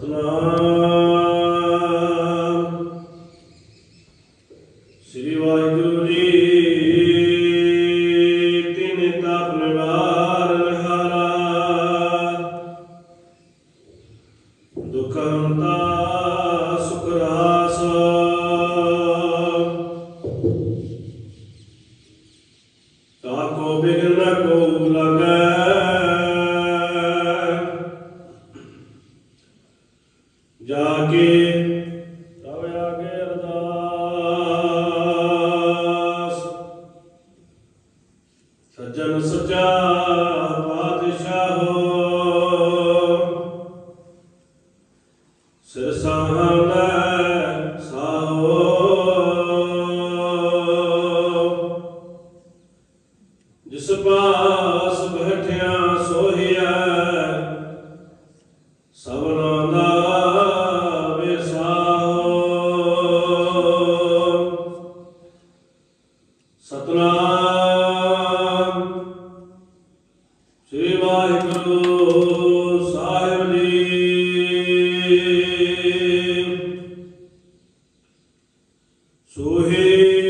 ਸਤਨਾਮ। ਸ੍ਰੀ ਵਾਹਿਗੁਰੂ ਜੀ ਤਿਨ ਜਾ ਕੇ ਤਵ ਆਗੇ ਅਰਦਾਸ। ਸੱਜਣ ਸੱਚਾ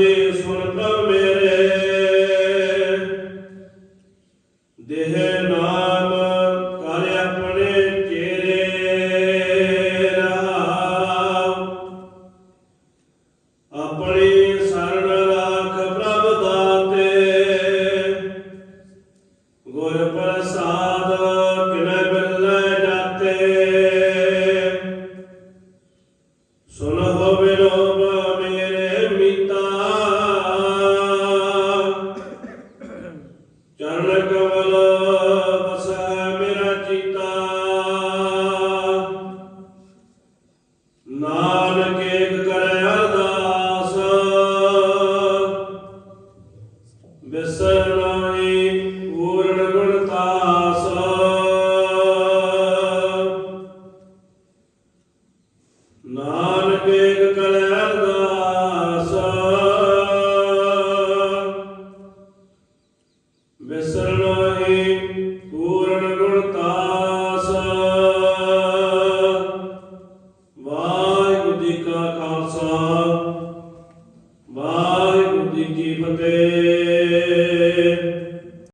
ਬਰੰਦੇ ਸੁਣ ਪ੍ਰਭ ਮੇਰੇ। ਦੇਹ ਨਾਨਕ ਏਕ ਕਰੈ ਅਰਦਾਸ ਬਿਸਰਨਾਈ ਪੂਰਨ Son.